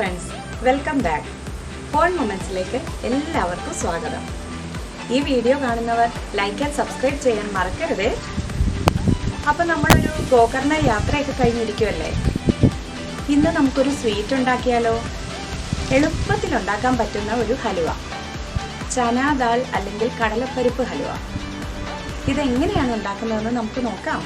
Friends welcome back phone മൊമെന്റ്സിലേക്ക് എല്ലാവർക്കും സ്വാഗതം. ഈ വീഡിയോ കാണുന്നവർ ലൈക്ക് ആൻഡ് സബ്സ്ക്രൈബ് ചെയ്യാൻ മറക്കരുതേ. അപ്പം നമ്മളൊരു ഗോകർണ യാത്രയൊക്കെ കഴിഞ്ഞിരിക്കുമല്ലേ ഇന്ന് നമുക്കൊരു സ്വീറ്റ് ഉണ്ടാക്കിയാലോ? എളുപ്പത്തിൽ ഉണ്ടാക്കാൻ പറ്റുന്ന ഒരു ഹലുവ. ചനാ ദാൽ അല്ലെങ്കിൽ കടലപ്പരിപ്പ് ഹലുവ. ഇതെങ്ങനെയാണ് ഉണ്ടാക്കുന്നതെന്ന് നമുക്ക് നോക്കാം.